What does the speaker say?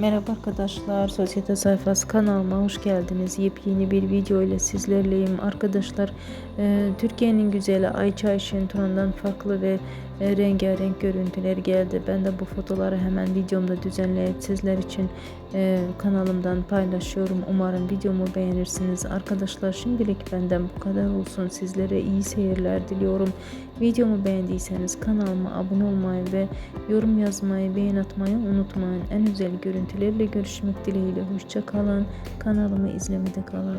Merhaba arkadaşlar, Sosyete Sayfası kanalıma hoş geldiniz. Yepyeni bir video ile sizlerleyim. Arkadaşlar, e, Türkiye'nin güzeli Ayça Ayşen Turan'dan farklı ve e, rengarenk görüntüler geldi. Ben de bu fotoları hemen videomda düzenleyip sizler için e, kanalımdan paylaşıyorum. Umarım videomu beğenirsiniz. Arkadaşlar şimdilik benden bu kadar olsun. Sizlere iyi seyirler diliyorum. Videomu beğendiyseniz kanalıma abone olmayı ve yorum yazmayı, beğen atmayı unutmayın. En güzel görüntülerle görüşmek dileğiyle. Hoşça kalın. Kanalımı izlemede kalın.